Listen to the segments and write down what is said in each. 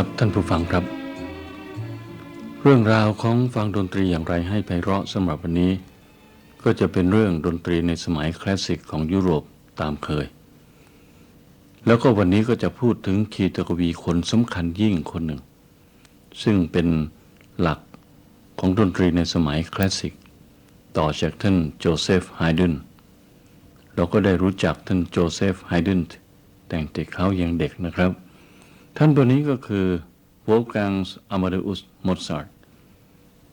สวัสดีครับท่านผู้ฟังครับ เรื่องราวของฟังดนตรีอย่างไรให้ไพเราะสำหรับวันนี้ ก็จะเป็นเรื่องดนตรีในสมัยคลาสสิกของยุโรปตามเคย แล้วก็วันนี้ก็จะพูดถึงคีตกวีคนสำคัญยิ่งคนหนึ่ง ซึ่งเป็นหลักของดนตรีในสมัยคลาสสิก ต่อจากท่านโจเซฟไฮเดนเราก็ได้รู้จักท่านโจเซฟไฮเดนแต่งแต่เขายังเด็กนะครับ ท่านตัวนี้ก็คือ Wolfgang Amadeus Mozart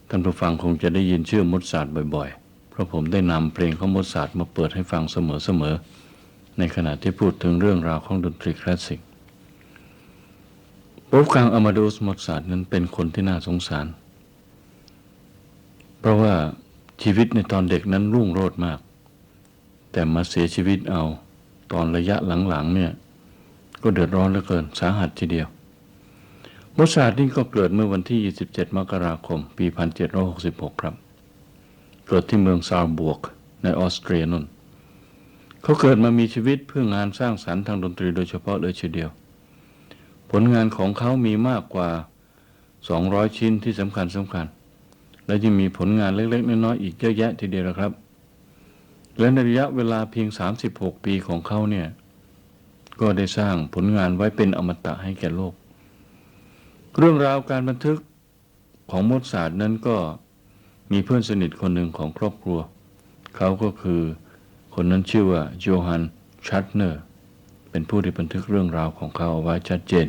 ท่านผู้ฟังคงจะได้ยินชื่อมดซาร์บ่อยๆ เพราะผมได้นำเพลงของมดซาร์มาเปิดให้ฟังเสมอๆ ในขณะที่พูดถึงเรื่องราวของดนตรีคลาสสิก Wolfgang Amadeus Mozart นั้นเป็นคนที่น่าสงสาร เพราะว่าชีวิตในตอนเด็กนั้นรุ่งโรจน์มาก แต่มาเสียชีวิตเอาตอนระยะหลังๆเนี่ย ก็เดือดร้อนเหลือเกินสาหัสทีเดียวโมซาร์ทนี่ก็เกิดเมื่อวันที่ 27 มกราคม ปี 1766 ครับ เกิดที่เมืองซาร์บวก ในออสเตรียนนเขาเกิดมามีชีวิตเพื่องานสร้างสรรค์ทางดนตรีโดยเฉพาะเลยทีเดียว ผลงานของเขามีมากกว่า 200 ชิ้นที่สำคัญสำคัญ และยังมีผลงานเล็ก ๆ น้อยๆอีกเยอะแยะทีเดียวครับ และในระยะเวลาเพียง 36 ปีของเขาเนี่ย ก็ได้สร้างผลงานไว้เป็นอมตะให้แก่โลก เรื่องราวการบันทึกของมดซาสตร์นั้นก็มีเพื่อนสนิทคนหนึ่งของครอบครัว เขาก็คือคนนั้นชื่อว่าโยฮันชัตเนอร์ เป็นผู้ที่บันทึกเรื่องราวของเขาเอาไว้ชัดเจน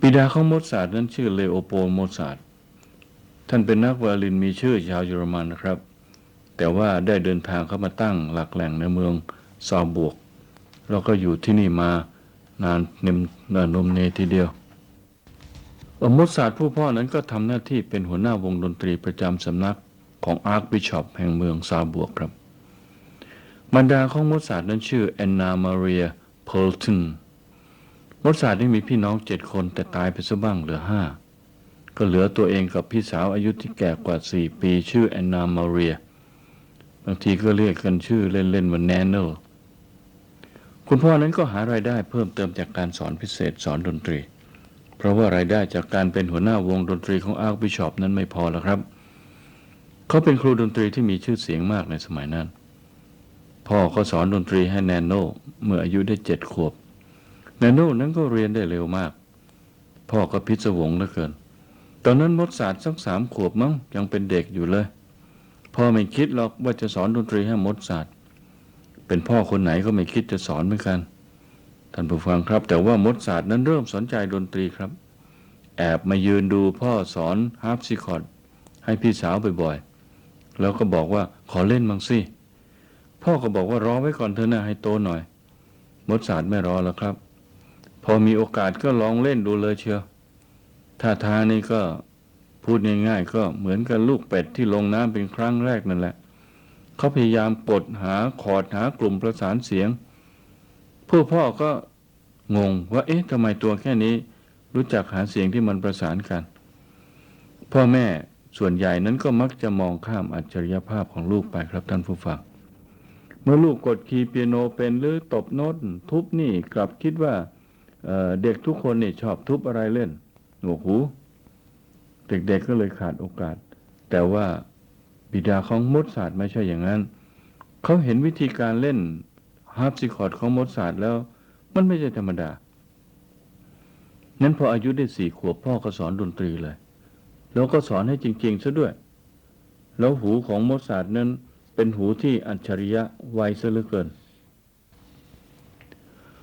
บิดาของมดซาสตร์นั้นชื่อเลโอโปลมดซาสตร์ทท่านเป็นนักไวโอลินมีชื่อชาวเยอรมันนะครับ แต่ว่าได้เดินทางเข้ามาตั้งหลักแหล่งในเมืองซาบวก เราก็อยู่ที่นี่มานานเนมนานนมเนทีเดียวออโมซาร์ผู้พ่อนั้นก็ทำหน้าที่เป็นหัวหน้าวงดนตรีประจำสำนักของอาร์คบิชอปแห่งเมืองซาบวกครับบรรดาของโมซาร์นั้นชื่อแอนนามาเรียเพลตันโมซาร์ทนี่มีพี่น้องเจ็ดคนแต่ตายไปซะบ้างเหลือห้าก็เหลือตัวเองกับพี่สาวอายุที่แก่กว่าสี่ปี ชื่อแอนนามาเรียบางทีก็เรียกกันชื่อเล่นๆว่าแนนเนล คุณพ่อนั้นก็หารายได้เพิ่มเติมจากการสอนพิเศษสอนดนตรี เพราะว่ารายได้จากการเป็นหัวหน้าวงดนตรีของอาร์คบิชอปนั้นไม่พอแล้วครับ เขาเป็นครูดนตรีที่มีชื่อเสียงมากในสมัยนั้น พ่อก็สอนดนตรีให้แนนโนเมื่ออายุได้เจ็ดขวบ แนนโนนั้นก็เรียนได้เร็วมาก พ่อก็พิศวงเหลือเกิน ตอนนั้นมดศาสตร์สักสามขวบมั้งยังเป็นเด็กอยู่เลย พ่อไม่คิดหรอกว่าจะสอนดนตรีให้มดศาสตร์ เป็นพ่อคนไหนก็ไม่คิดจะสอนเหมือนกัน ท่านผู้ฟังครับ แต่ว่ามดศาสตร์นั้นเริ่มสนใจดนตรีครับ แอบมายืนดูพ่อสอนฮาร์ปซิคอร์ดให้พี่สาวบ่อยๆ แล้วก็บอกว่าขอเล่นบ้งสิ พ่อก็บอกว่ารอไว้ก่อนเถอะนะให้โตหน่อย มดศาสตร์ไม่รอแล้วครับ พอมีโอกาสก็ลองเล่นดูเลยเชียวท่าทางนี่ก็พูดง่ายๆ ก็เหมือนกับลูกเป็ดที่ลงน้ำเป็นครั้งแรกนั่นแหละ เขาพยายามกดหาคอร์ดหากลุ่มประสานเสียง ผู้พ่อก็งงว่า เอ๊ะทำไมตัวแค่นี้ รู้จักหาเสียงที่มันประสานกัน พ่อแม่ส่วนใหญ่นั้นก็มักจะมองข้ามอัจฉริยภาพของลูกไปครับท่านผู้ฟัง เมื่อลูกกดคีย์เปียโนเป็นหรือตบโน้ตทุบนี่กลับคิดว่าเเด็กทุกคนนี่ชอบทุบอะไรเล่นหนวกหู เด็กๆก็เลยขาดโอกาส แต่ว่า บิดาของมดศาสตร์ไม่ใช่อย่างนั้น เขาเห็นวิธีการเล่นฮาร์ปซิคอร์ดของมดศาสตร์แล้ว มันไม่ใช่ธรรมดา นั้นพออายุได้สี่ขวบพ่อก็สอนดนตรีเลย แล้วก็สอนให้จริงๆซะด้วย แล้วหูของมดศาสตร์นั้นเป็นหูที่อัจฉริยะไวซะเหลือเกิน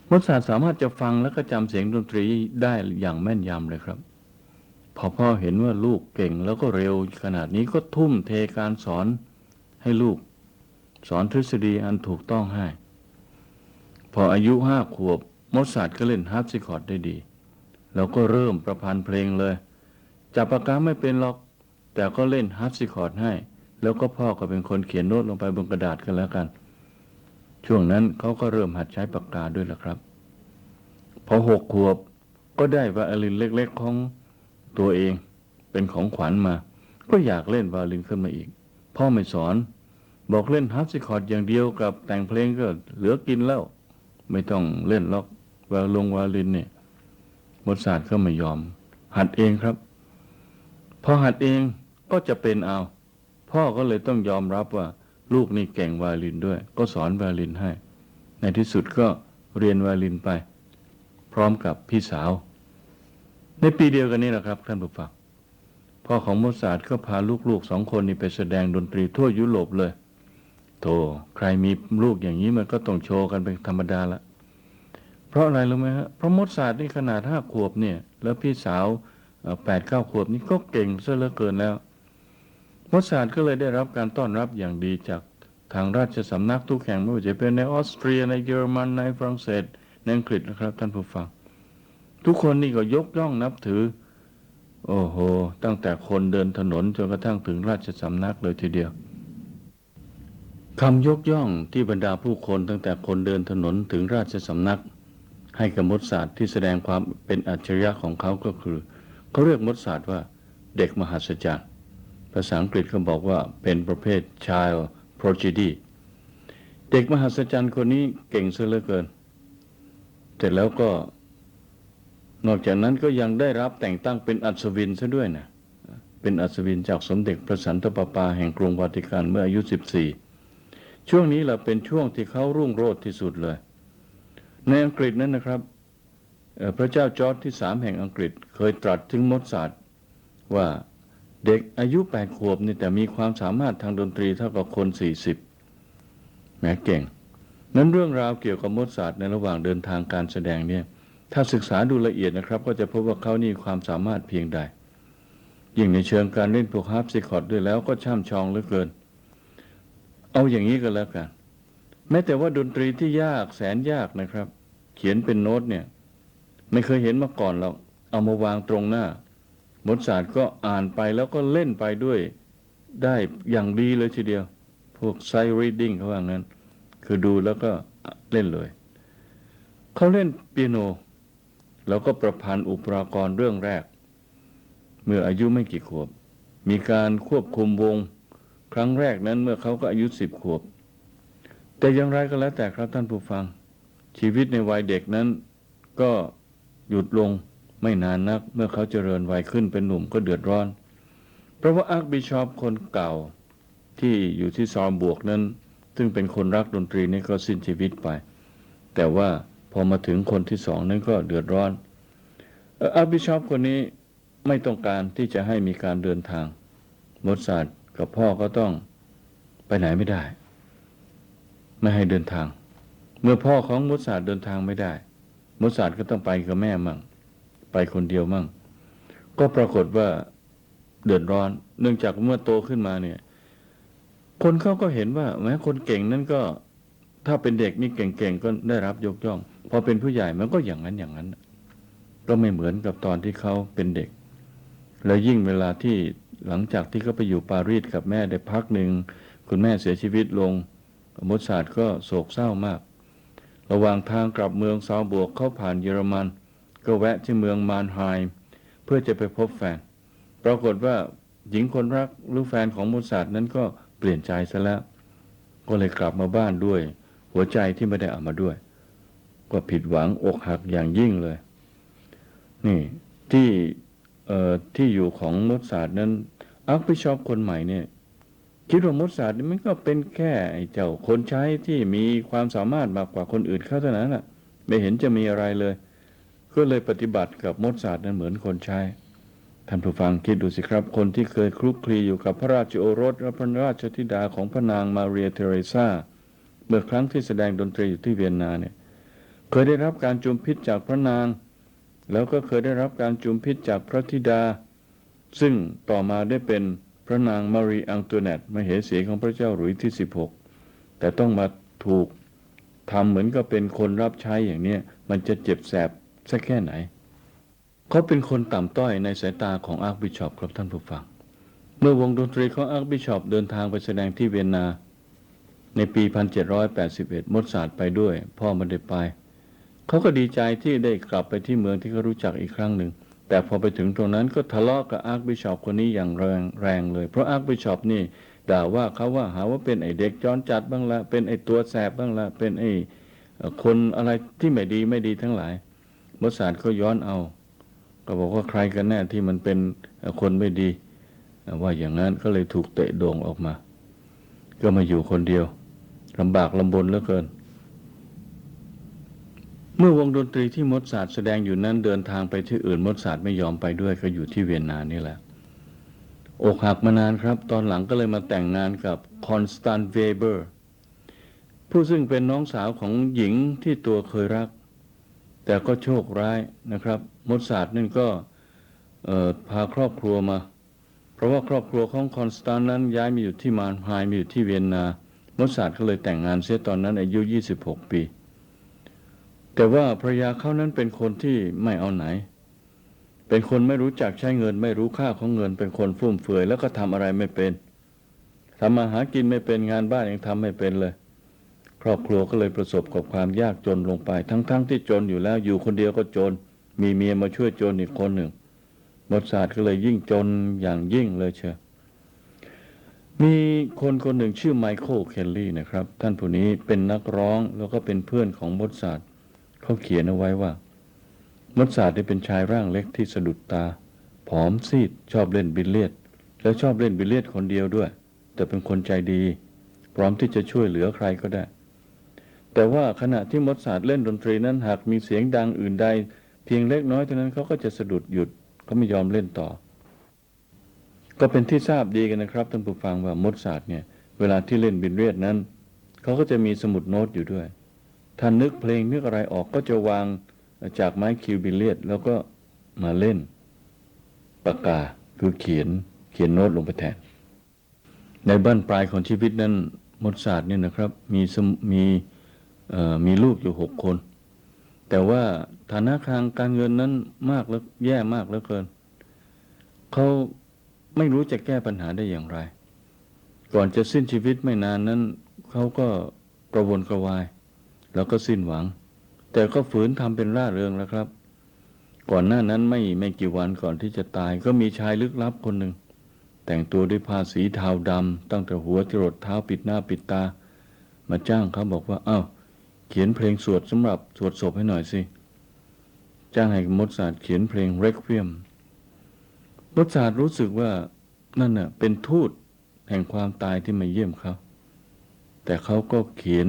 มดศาสตร์สามารถจะฟังและก็จำเสียงดนตรีได้อย่างแม่นยำเลยครับ พอพ่อเห็นว่าลูกเก่งแล้วก็เร็วขนาดนี้ก็ทุ่มเทการสอนให้ลูก สอนทฤษฎีอันถูกต้องให้ พออายุห้าขวบมดศาสตร์ก็เล่นฮาร์ปซิคอร์ดได้ดี แล้วก็เริ่มประพันธ์เพลงเลย จับปากกาไม่เป็นหรอก แต่ก็เล่นฮาร์ปซิคอร์ดให้ แล้วก็พ่อก็เป็นคนเขียนโน้ตลงไปบนกระดาษกันแล้วกัน ช่วงนั้นเขาก็เริ่มหัดใช้ปากกาด้วยละครับ พอหกขวบก็ได้ไวโอลินเล็ก ๆ ของ ตัวเองเป็นของขวัญมา ก็อยากเล่นวโอลินขึ้นมาอีก พ่อไม่สอน บอกเล่นฮาร์ปซิคอร์ดอย่างเดียวกับแต่งเพลงก็เหลือกินแล้ว ไม่ต้องเล่นล็อกวโอลงวโอลินเนี่ยมดซาสตร์ก็ไม่ยอม หัดเองครับ พอหัดเองก็จะเป็นเอา พ่อก็เลยต้องยอมรับว่า ลูกนี่เก่งวโอลินด้วย ก็สอนวโอลินให้ ในที่สุดก็เรียนวโอลินไป พร้อมกับพี่สาว ในปีเดียวกันนี้แหละครับ ท่านผู้ฟังพ่อของโมซาร์ทก็พาลูกๆสองคนนี้ไปแสดงดนตรีทั่วยุโรปเลย โธ่ใครมีลูกอย่างนี้มันก็ต้องโชว์กันเป็นธรรมดาละ เพราะอะไรรู้ไหมฮะเพราะโมซาร์ทนี่ขนาดห้าขวบเนี่ย แล้วพี่สาวแปดเก้าขวบนี่ก็เก่งซะเหลือเกินแล้วโมซาร์ทก็เลยได้รับการต้อนรับอย่างดีจากทางราชสำนักทุกแห่งไม่ว่าจะเป็นในออสเตรียในเยอรมันในฝรั่งเศสในอังกฤษนะครับท่านผู้ฟัง ทุกคนนี่ก็ยกย่องนับถือ โอ้โห ตั้งแต่คนเดินถนนจนกระทั่งถึงราชสำนักเลยทีเดียวคำยกย่องที่บรรดาผู้คนตั้งแต่คนเดินถนนถึงราชสำนัก ให้กับมดศาสตร์ที่แสดงความเป็นอัจฉริยะของเขาก็คือเขาเรียกมดศาสตร์ว่าเด็กมหัศจรรย์ภาษาอังกฤษเขาบอกว่าเป็นประเภท child prodigy เด็กมหัศจรรย์คนนี้เก่งซะเหลือเกินแต่แล้วก็ นอกจากนั้นก็ยังได้รับแต่งตั้งเป็นอัศวินซะด้วยนะเป็นอัศวินจากสมเด็จพระสันตะปาปาแห่งกรุงวาติกันเมื่ออายุ 14 ช่วงนี้แหละเป็นช่วงที่เขารุ่งโรจน์ที่สุดเลย ในอังกฤษนั้นนะครับพระเจ้าจอร์จที่สามแห่งอังกฤษเคยตรัสถึงมดสาร์ว่าเด็กอายุแปดขวบนี่แต่มีความสามารถทางดนตรีเท่ากับคนสี่สิบแหมเก่ง นั้นเรื่องราวเกี่ยวกับมดสาร์ในระหว่างเดินทางการแสดงเนี่ย ถ้าศึกษาดูละเอียดนะครับ ก็จะพบว่าเขานี่ความสามารถเพียงใด ยิ่งในเชิงการเล่นพวกฮาร์ปซิคอร์ดด้วยแล้วก็ช่ำชองเหลือเกิน เอาอย่างนี้ก็แล้วกัน แม้แต่ว่าดนตรีที่ยากแสนยากนะครับ เขียนเป็นโน้ตเนี่ย ไม่เคยเห็นมาก่อนหรอกเอามาวางตรงหน้ามดสาร์ก็อ่านไปแล้วก็เล่นไปด้วยได้อย่างดีเลยทีเดียว พวกไซรีดดิ้งเขาว่างั้น คือดูแล้วก็เล่นเลย เขาเล่นเปียโน แล้วก็ประพันธ์อุปกรณ์เรื่องแรก เมื่ออายุไม่กี่ขวบ มีการควบคุมวง ครั้งแรกนั้นเมื่อเขาก็อายุสิบขวบ แต่อย่างไรก็แล้วแต่ครับท่านผู้ฟัง ชีวิตในวัยเด็กนั้น ก็หยุดลงไม่นานนัก เมื่อเขาเจริญวัยขึ้นเป็นหนุ่มก็เดือดร้อน เพราะว่าอาร์คบิชอปคนเก่าที่อยู่ที่ซอมบวกนั้น ซึ่งเป็นคนรักดนตรีนี่ก็สิ้นชีวิตไป แต่ว่า อมาถึงคนที่สองนั้นก็เดือดร้อนอาบิชอปคนนี้ไม่ต้องการที่จะให้มีการเดินทางมดซาร์กับพ่อก็ต้องไปไหนไม่ได้ ไม่ให้เดินทาง เมื่อพ่อของมดซาร์เดินทางไม่ได้มดซาร์ก็ต้องไปกับแม่มั่ง ไปคนเดียวมั่ง ก็ปรากฏว่าเดือดร้อน เนื่องจากเมื่อโตขึ้นมาเนี่ย คนเขาก็เห็นว่าแม้คนเก่งนั้นก็ ถ้าเป็นเด็กนี่เก่งๆก็ได้รับยกย่อง พอเป็นผู้ใหญ่มันก็อย่างนั้นอย่างนั้น ก็ไม่เหมือนกับตอนที่เขาเป็นเด็ก แล้วยิ่งเวลาที่หลังจากที่เขาไปอยู่ปารีสกับแม่ได้พักหนึ่งคุณแม่เสียชีวิตลงมดสาดก็โศกเศร้ามาก ระหว่างทางกลับเมืองซาวบวกเข้าผ่านเยอรมัน ก็แวะที่เมืองมานไฮม์เพื่อจะไปพบแฟน ปรากฏว่าหญิงคนรักหรือแฟนของมูซาร์นั้นก็เปลี่ยนใจซะแล้ว ก็เลยกลับมาบ้านด้วย หัวใจที่ไม่ได้เอามาด้วย ก็ผิดหวังอกหักอย่างยิ่งเลย นี่ที่เอ่อที่อยู่ของมูซาสตร์นั้นอัคบิชอปคนใหม่เนี่ย คิดว่ามูซาสตร์นี่มันก็เป็นแค่ไอ้เจ้าคนใช้ที่มีความสามารถมากกว่าคนอื่นเขาเท่านั้นแหละไม่เห็นจะมีอะไรเลย ก็เลยปฏิบัติกับมดศาสาร์นั้นเหมือนคนใช้ท่านผู้ฟังคิดดูสิครับ คนที่เคยคลุกคลีอยู่กับพระราชโอรสและพระราชธิดาของพระนางมาเรียเทเรซา เมื่อครั้งที่แสดงดนตรีอยู่ที่เวียนนาเนี่ยเคยได้รับการจุมพิษจากพระนาง แล้วก็เคยได้รับการจุมพิษจากพระธิดา ซึ่งต่อมาได้เป็นพระนางมารีอังตูเนตมเหสีของพระเจ้าหลุยที่ 16 แต่ต้องมาถูกทำเหมือนกับเป็นคนรับใช้อย่างเนี้ยมันจะเจ็บแสบสักแค่ไหน เขาเป็นคนต่ำต้อยในสายตาของอาร์คบิชอปครับท่านผู้ฟัง เมื่อวงดนตรีของอาร์คบิชอปเดินทางไปแสดงที่เวียนนา ในปี 1781 มดสาดไปด้วย พ่อมันได้ไป เขาก็ดีใจที่ได้กลับไปที่เมืองที่เขารู้จักอีกครั้งหนึ่ง แต่พอไปถึงตรงนั้นก็ทะเลาะกับอาร์คบิชอปคนนี้อย่างแรงแรงเลย เพราะอาร์คบิชอปนี่ด่าว่าเขาว่าหาว่าเป็นไอเด็กจรจัดบ้างละ เป็นไอตัวแสบบ้างละ เป็นไอคนอะไรที่ไม่ดีไม่ดีทั้งหลาย มดสารก็ย้อนเอา ก็บอกว่าใครกันแน่ที่มันเป็นคนไม่ดี ว่าอย่างนั้นก็เลยถูกเตะโด่งออกมา ก็มาอยู่คนเดียว ลำบากลำบนเหลือเกิน เมื่อวงดนตรีที่มดศาสาดแสดงอยู่นั้นเดินทางไปที่อื่นมดศาสาดไม่ยอมไปด้วยก็อยู่ที่เวียนนานี่แหละอกหักมานานครับ ตอนหลังก็เลยมาแต่งงานกับคอนสแตนเวเบอร์ผู้ซึ่งเป็นน้องสาวของหญิงที่ตัวเคยรัก แต่ก็โชคร้ายนะครับ มดศาสาดนั่นก็พาครอบครัวมา เพราะว่าครอบครัวของคอนสแตนนั้นย้ายมาอยู่ที่มานไฮมาอยู่ที่เวียนนา มดสาดก็เลยแต่งงานเสียตอนนั้นอายุ 26 ปี แต่ว่าภรรยาเขานั้นเป็นคนที่ไม่เอาไหน เป็นคนไม่รู้จักใช้เงิน ไม่รู้ค่าของเงิน เป็นคนฟุ่มเฟือยแล้วก็ทำอะไรไม่เป็นทำมาหากินไม่เป็นงานบ้านยังทำไม่เป็นเลย ครอบครัวก็เลยประสบกับความยากจนลงไป ทั้งๆทที่จนอยู่แล้วอยู่คนเดียวก็จน มีเมียมาช่วยจนอีกคนหนึ่งมดสาดก็เลยยิ่งจนอย่างยิ่งเลยเชียว มีคนคนหนึ่งชื่อไมเคิล เคลลี่นะครับ ท่านผู้นี้เป็นนักร้องแล้วก็เป็นเพื่อนของมดสาดเขาเขียนเอาไว้ว่ามดสาดได้เป็นชายร่างเล็กที่สะดุดตา ผอมซีด ชอบเล่นบิลเลียด แล้วชอบเล่นบิลเลียดคนเดียวด้วย แต่เป็นคนใจดี พร้อมที่จะช่วยเหลือใครก็ได้ แต่ว่าขณะที่มดสาดเล่นดนตรีนั้นหากมีเสียงดังอื่นใด เพียงเล็กน้อยเท่านั้นเขาก็จะสะดุดหยุดเขาไม่ยอมเล่นต่อ ก็เป็นที่ทราบดีกันนะครับท่านผู้ฟังว่ามดศาสาดเนี่ยเวลาที่เล่นบิลเลียดนั้นเขาก็จะมีสมุดโน้ตอยู่ด้วยถ้านนึกเพลงนึกอะไรออกก็จะวางจากไม้คิวบิลเลียดแล้วก็มาเล่นปากกาคือเขียนเขียนโน้ตลงไปแทน ในบ้านปลายของชีวิตนั้นมดศาสตร์เนี่ยนะครับมีมีมีลูกอยู่หกคน แต่ว่าฐานะทางการเงินนั้นมากแล้วแย่มากเหลือเกินเขา ไม่รู้จะแก้ปัญหาได้อย่างไร ก่อนจะสิ้นชีวิตไม่นานนั้น เขาก็กระวนกระวาย แล้วก็สิ้นหวัง แต่ก็ฝืนทำเป็นร่าเริงแล้วครับ ก่อนหน้านั้นไม่ไม่กี่วันก่อนที่จะตายก็มีชายลึกลับคนหนึ่ง แต่งตัวด้วยผ้าสีเทาดำตั้งแต่หัวจรดเท้าปิดหน้าปิดตา มาจ้างเขาบอกว่าอ้าวเขียนเพลงสวดสำหรับสวดศพให้หน่อยสิจ้างให้มดศาสาดเขียนเพลงเรคเวียม มดสาดรู้สึกว่านั่นน่ะเป็นทูตแห่งความตายที่มาเยี่ยมเขา แต่เขาก็เขียน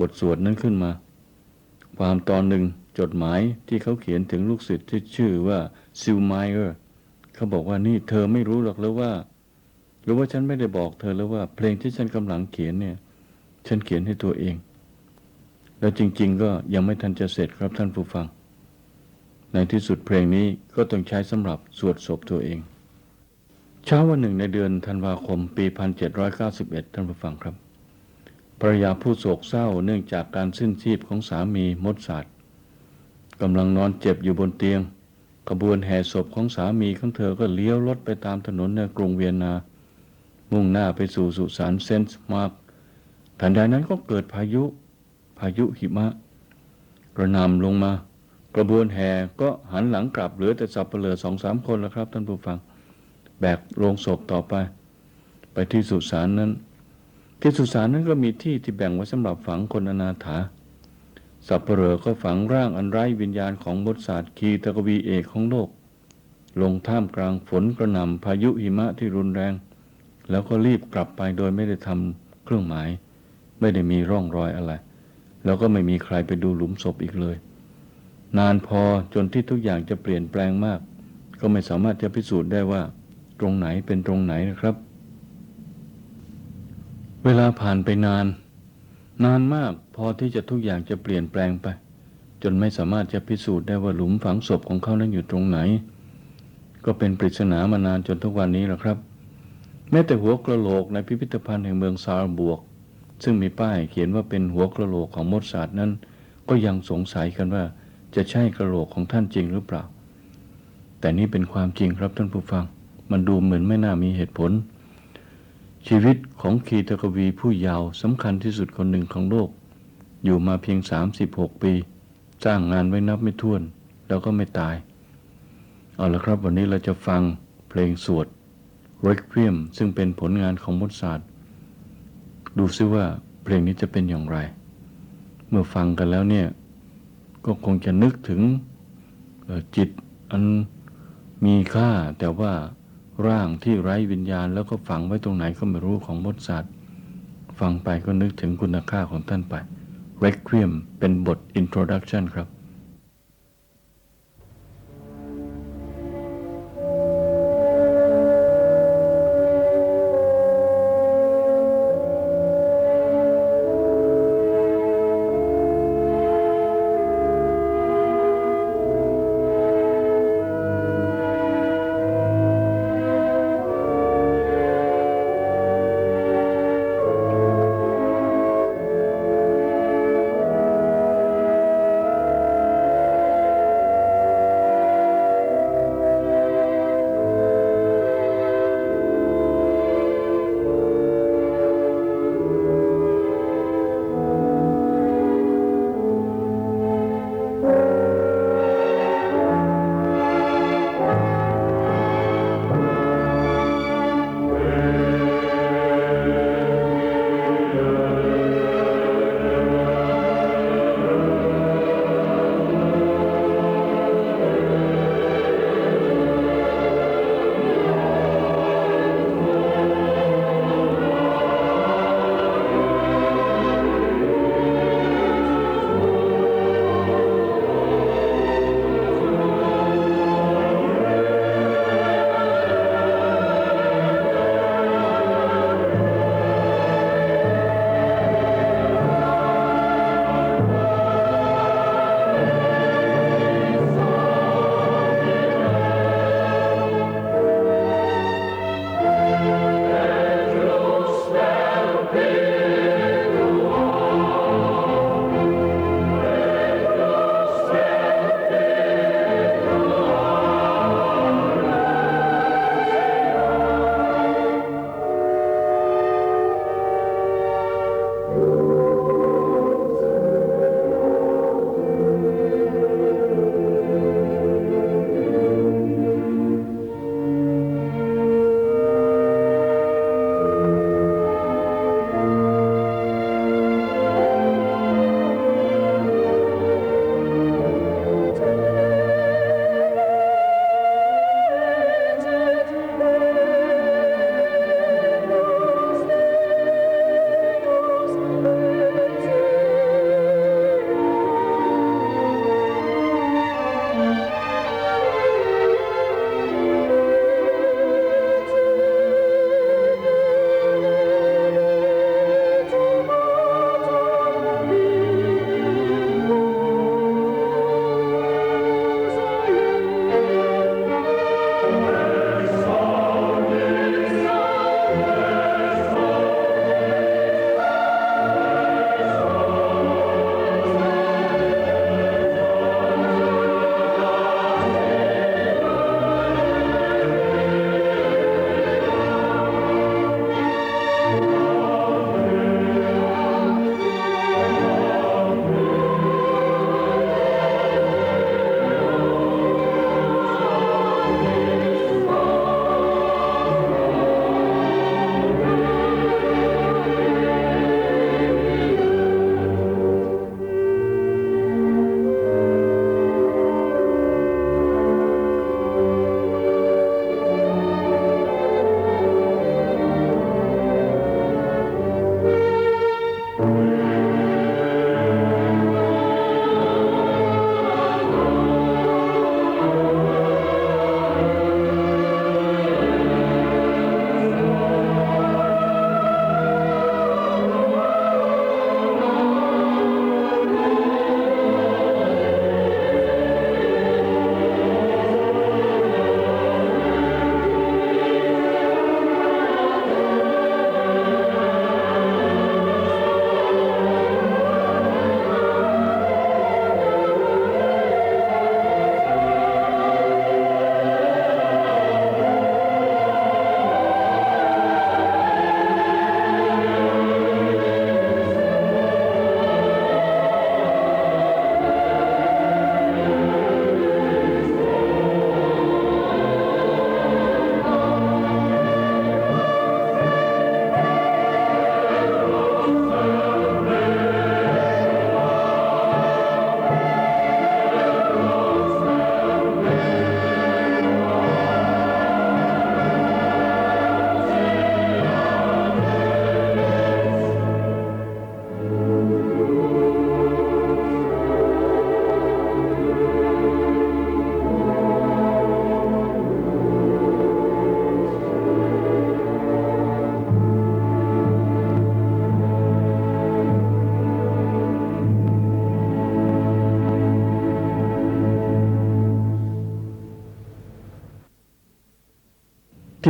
บทสวดนั้นขึ้นมา ความตอนหนึ่งจดหมายที่เขาเขียนถึงลูกศิษย์ที่ชื่อว่าซิลไมเออร์เขาบอกว่านี่เธอไม่รู้หรอกแล้วว่า หรือว่าฉันไม่ได้บอกเธอแล้วว่า เพลงที่ฉันกำลังเขียนเนี่ย ฉันเขียนให้ตัวเอง แล้วจริง ๆ ก็ยังไม่ทันจะเสร็จครับท่านผู้ฟัง ในที่สุดเพลงนี้ก็ต้องใช้สำหรับสวดศพตัวเอง เช้าวันหนึ่งในเดือนธันวาคมปี 1791 ท่านผู้ฟังครับภรรยาผู้โศกเศร้าเนื่องจากการสิ้นชีพของสามีมดสาดกำลังนอนเจ็บอยู่บนเตียงขบวนแห่ศพของสามีของเธอก็เลี้ยวรถไปตามถนนในกรุงเวียนนา มุ่งหน้าไปสู่สุสานเซนต์มาร์กทันใดนั้นก็เกิดพายุ พายุหิมะ กระหนำลงมา กระบวนแห่ก็หันหลังกลับเหลือแต่สับเปลือสองสามคนแล้วครับท่านผู้ฟัง แบกโลงศพต่อไป ไปที่สุสานนั้น ที่สุสานนั้นก็มีที่ที่แบ่งไว้สำหรับฝังคนอนาถาสับเปลือก็ฝังร่างอันไร้วิญญาณของบทศาสตร์คีตกวีเอกของโลก ลงท่ามกลางฝนกระหน่ำพายุหิมะที่รุนแรง แล้วก็รีบกลับไปโดยไม่ได้ทำเครื่องหมาย ไม่ได้มีร่องรอยอะไร แล้วก็ไม่มีใครไปดูหลุมศพอีกเลย นานพอจนที่ทุกอย่างจะเปลี่ยนแปลงมาก ก็ไม่สามารถจะพิสูจน์ได้ว่า ตรงไหนเป็นตรงไหนนะครับ เวลาผ่านไปนาน นานมากพอที่จะทุกอย่างจะเปลี่ยนแปลงไป จนไม่สามารถจะพิสูจน์ได้ว่าหลุมฝังศพของเขานั้นอยู่ตรงไหน ก็เป็นปริศนามานานจนทุกวันนี้แหละครับ แม้แต่หัวกระโหลกในพิพิธภัณฑ์แห่งเมืองซาร์บวก ซึ่งมีป้ายเขียนว่าเป็นหัวกระโหลกของมดสาดนั้น ก็ยังสงสัยกันว่า จะใช่กระโหลกของท่านจริงหรือเปล่า แต่นี่เป็นความจริงครับท่านผู้ฟัง มันดูเหมือนไม่น่ามีเหตุผล ชีวิตของคีตกวีผู้ยาวสำคัญที่สุดคนหนึ่งของโลก อยู่มาเพียง 36 ปี สร้างงานไว้นับไม่ถ้วน แล้วก็ไม่ตาย เอาละครับวันนี้เราจะฟังเพลงสวด Requiem ซึ่งเป็นผลงานของมดซาร์ดูซิว่าเพลงนี้จะเป็นอย่างไร เมื่อฟังกันแล้วเนี่ย ก็คงจะนึกถึงจิตอันมีค่า แต่ว่าร่างที่ไร้วิญญาณ แล้วก็ฝังไว้ตรงไหนก็ไม่รู้ของมดสัตว์ฟังไปก็นึกถึงคุณค่าของท่านไป Requiem เป็นบท Introduction ครับ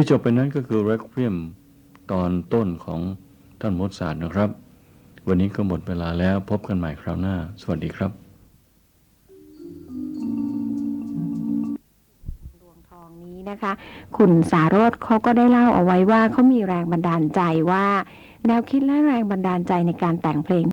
ที่จบไปนั้นก็คือ Requiem ตอนต้นของท่านโมซาสตร์นะครับ วันนี้ก็หมดเวลาแล้วพบกันใหม่คราวหน้า สวัสดีครับ ดวงทองนี้นะคะ คุณสารสเขาก็ได้เล่าเอาไว้ว่าเขามีแรงบันดาลใจว่า แนวคิดและแรงบันดาลใจในการแต่งเพลง